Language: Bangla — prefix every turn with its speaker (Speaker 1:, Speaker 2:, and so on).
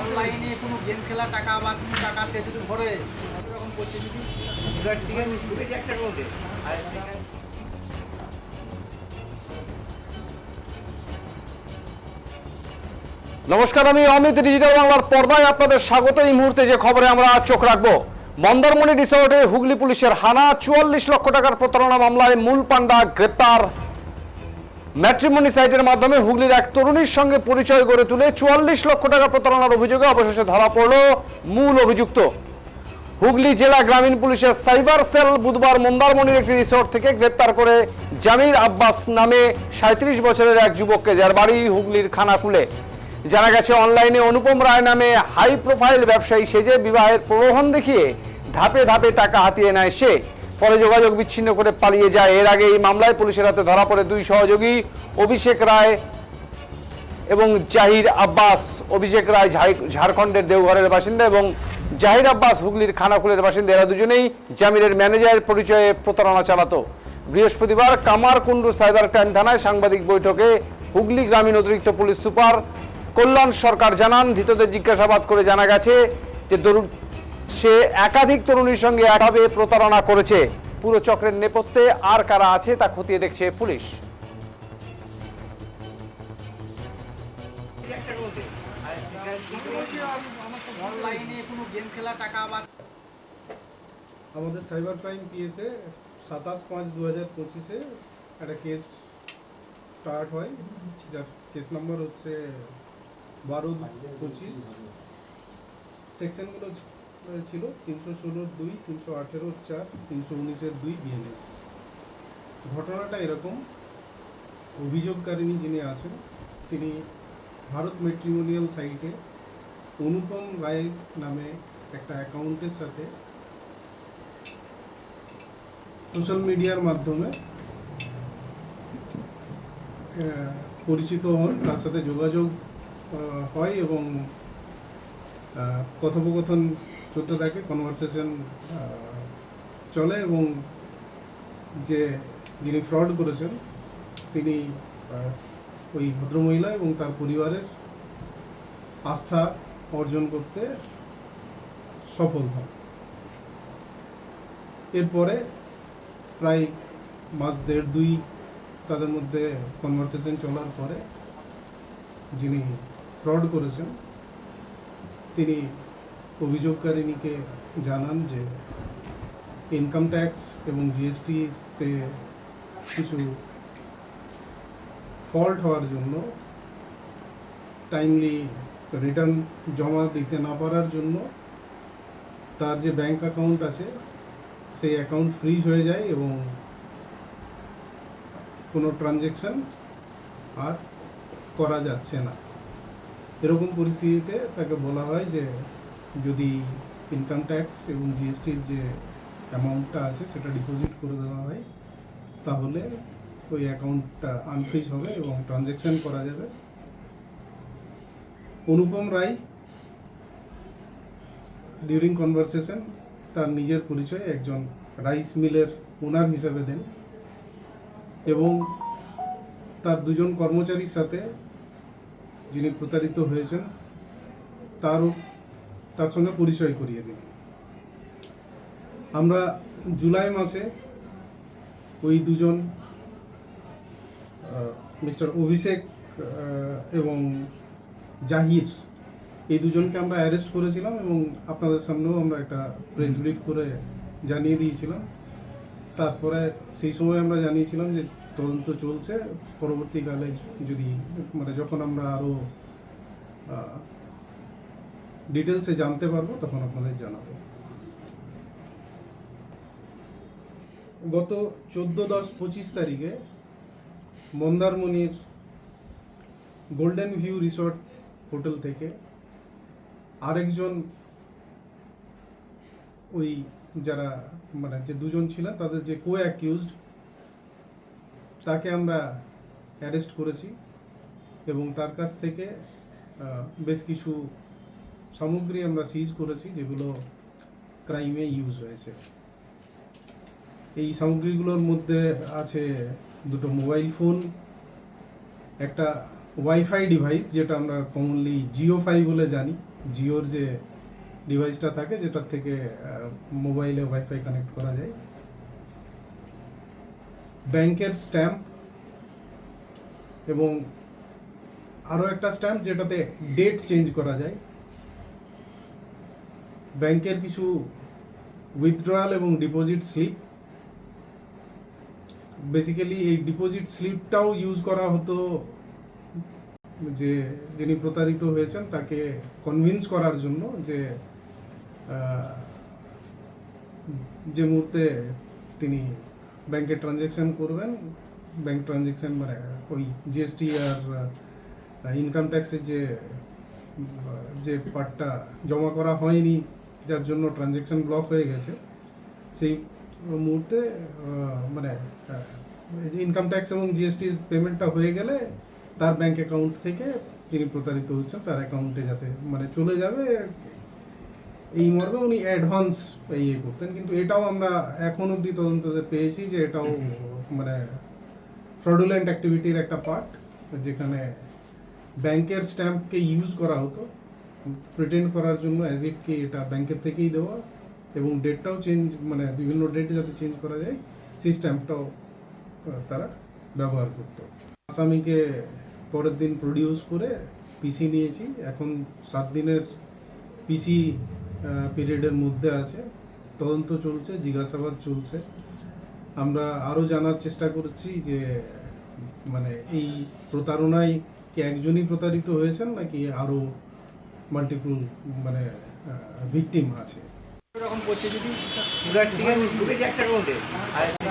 Speaker 1: অনলাইনে কোনো গেম খেলা টাকা বা কোনো টাকা সে কিছু ভরে এরকম করছে
Speaker 2: নমস্কার, আমি অমিত ডিজিটাল বাংলার পর্দায় আপনাদের স্বাগত। এই মুহূর্তে যে খবরে আমরা চোখ রাখব, মন্দারমণি রিসোর্টে হুগলি পুলিশের হানা, চুয়াল্লিশ লক্ষ টাকার প্রতারণা মামলায় মূল পান্ডা গ্রেপ্তার। ম্যাট্রিমনি সাইটের মাধ্যমে হুগলির এক তরুণীর সঙ্গে পরিচয় গড়ে তুলে চুয়াল্লিশ লক্ষ টাকা প্রতারণার অভিযোগে অবশেষে ধরা পড়ল মূল অভিযুক্ত। হুগলি জেলা গ্রামীণ পুলিশের সাইবার সেল বুধবার মন্দারমণির একটি রিসোর্ট থেকে গ্রেপ্তার করে জামির আব্বাস নামে সাঁত্রিশ বছরের এক যুবককে যার বাড়ি হুগলির খানাকুলে। জানা গেছে, অনলাইনে অনুপম রায় নামে হাই প্রোফাইল ব্যবসায়ী সেজে বিবাহের প্রলোভন দেখিয়ে ধাপে ধাপে টাকা হাতিয়ে নেয় সে। পরে যোগাযোগ বিচ্ছিন্ন করে পালিয়ে যায়। এর আগে এই মামলায় পুলিশের হাতে ধরা পড়ে দুই সহযোগী, অভিষেক রায় এবং জাহির আব্বাস। অভিষেক রায় ঝাড়খণ্ডের দেওঘরের বাসিন্দা এবং জাহির আব্বাস হুগলির খানাকুলের বাসিন্দা। এরা দুজনেই জামিরের ম্যানেজারের পরিচয়ে প্রতারণা চালাতো। বৃহস্পতিবার কামারকুণ্ডু সাইবার ক্রাইম থানায় সাংবাদিক বৈঠকে হুগলি গ্রামীণ অতিরিক্ত পুলিশ সুপার কল্যাণ সরকার জানান, ধৃতদের জিজ্ঞাসাবাদ করে জানা গেছে যে সে একাধিক তরুণীর সঙ্গে একভাবে প্রতারণা করেছে। পুরো চক্রের নেপথ্যে আর কারা আছে তা খতিয়ে দেখছে পুলিশ।
Speaker 3: আমাদের সাইবার ক্রাইম পিএসে সাতাশ পাঁচ দু হাজার পঁচিশে একটা কেস স্টার্ট হয়। যার কেস নাম্বার হচ্ছে বারো পঁচিশ। সেকশনগুলো ছিল তিনশো ষোলোর দুই, তিনশো আঠেরোর চার, তিনশো উনিশের দুই বিএনএস ঘটনাটা এরকম। অভিযোগকারিণী যিনি আছেন, তিনি ভারত মেট্রিমোনিয়াল সাইটে অনুপম রায় নামে একটা অ্যাকাউন্টের সাথে সোশ্যাল মিডিয়ার মাধ্যমে পরিচিত হন। তার সাথে যোগাযোগ হয় এবং কথোপকথন চলতে থাকে কনভারসেশন চলে এবং যে যিনি ফ্রড করেছেন, তিনি ওই ভদ্রমহিলা এবং তার পরিবারের আস্থা অর্জন করতে সফল হন। এরপরে প্রায় মাস দেড় দুই তাদের মধ্যে কনভারসেশন চলার পরে যিনি ফ্রড করেছেন, তিনি অভিযোগকারিণীকে জানান যে ইনকাম ট্যাক্স এবং জিএসটিতে কিছু ফল্ট হওয়ার জন্য টাইমলি রিটার্ন জমা দিতে না পারার জন্য তার যে ব্যাংক অ্যাকাউন্ট আছে, সেই অ্যাকাউন্ট ফ্রিজ হয়ে যায় এবং কোনো ট্রানজেকশন আর করা যাচ্ছে না। এরকম পরিস্থিতিতে তাকে বলা হয় যে যদি ইনকাম ট্যাক্স এবং জিএসটির যে অ্যামাউন্টটা আছে, সেটা ডিপোজিট করে দেওয়া হয়, তাহলে ওই অ্যাকাউন্টটা আনফ্রিজ হবে এবং ট্রানজেকশন করা যাবে। অনুপম রায় ডিউরিং কনভারসেশন তার নিজের পরিচয় একজন রাইস মিলের ওনার হিসেবে দেন এবং তার দুজন কর্মচারীর সাথে যিনি প্রতারিত হয়েছেন, তারও তার সঙ্গে পরিচয় করিয়ে দিন। আমরা জুলাই মাসে ওই দুজন মিস্টার অভিষেক এবং জাহির এই দুজনকে আমরা অ্যারেস্ট করেছিলাম এবং আপনাদের সামনেও আমরা একটা প্রেস ব্রিফ করে জানিয়ে দিয়েছিলাম। তারপরে সেই সময় আমরা জানিয়েছিলাম যে তদন্ত চলছে পরবর্তীকালে যদি মানে যখন আমরা আরও ডিটেলসে জানতে পারব, তখন আপনাদের জানাব। গত চোদ্দ দশ পঁচিশ তারিখে মন্দারমণির গোল্ডেন ভিউ রিসর্ট হোটেল থেকে আরেকজন ওই যারা মানে যে দুজন ছিলেন, তাদের যে কো অ্যাকিউজড তাকে আমরা অ্যারেস্ট করেছি এবং তার কাছ থেকে বেশ কিছু সামগ্রী আমরা সিজ করেছি, যেগুলো ক্রাইমে ইউজ হয়েছে। এই সামগ্রীগুলোর মধ্যে আছে দুটো মোবাইল ফোন একটা ওয়াইফাই ডিভাইস যেটা আমরা কমনলি জিও ফাই বলে জানি। জিওর যে ডিভাইসটা থাকে, যেটার থেকে মোবাইলে ওয়াইফাই কানেক্ট করা যায়। ব্যাংকের স্ট্যাম্প এবং আরও একটা স্ট্যাম্প যেটাতে ডেট চেঞ্জ করা যায়। ব্যাংকের কিছু উইথড্রয়াল এবং ডিপোজিট স্লিপ বেসিক্যালি এই ডিপোজিট স্লিপটাও ইউজ করা হতো যে, যিনি প্রতারিত হয়েছেন, তাকে কনভিন্স করার জন্য যে যে মুহূর্তে তিনি ব্যাংকে ট্রানজ্যাকশন করবেন ব্যাংক ট্রানজ্যাকশন মানে ওই জিএসটি আর ইনকাম ট্যাক্সের যে যে পার্টটা জমা করা হয়নি যার জন্য ট্রানজ্যাকশন ব্লক হয়ে গেছে। সেই মুহূর্তে মানে ইনকাম ট্যাক্স এবং জিএসটির পেমেন্টটা হয়ে গেলে তার ব্যাংক অ্যাকাউন্ট থেকে যিনি প্রতারিত হচ্ছেন, তার অ্যাকাউন্টে যাতে মানে চলে যাবে এই মর্মে উনি অ্যাডভান্স ইয়ে করতেন। কিন্তু এটাও আমরা এখন অবধি তদন্ততে পেয়েছি যে এটাও মানে ফ্রডুলেন্ট অ্যাক্টিভিটির একটা পার্ট যেখানে ব্যাংকের স্ট্যাম্পকে ইউজ করা হতো। প্রিটেন্ড করার জন্য অ্যাজ ইফ কি এটা ব্যাংকের থেকেই দেওয়া এবং ডেটটাও চেঞ্জ মানে বিভিন্ন ডেট যাতে চেঞ্জ করা যায় সেই স্ট্যাম্পটাও তারা ব্যবহার করতো। আসামিকে পরের দিন প্রডিউস করে পিসি নিয়েছি। এখন সাত দিনের পিসি পিরিয়ডের মধ্যে আছে। তদন্ত চলছে, জিজ্ঞাসাবাদ চলছে। আমরা আরও জানার চেষ্টা করছি যে মানে এই প্রতারণায় কি একজনই প্রতারিত হয়েছেন নাকি আরও মাল্টিপল মানে ভিকটিম আছে।
Speaker 1: এরকম করছে যদি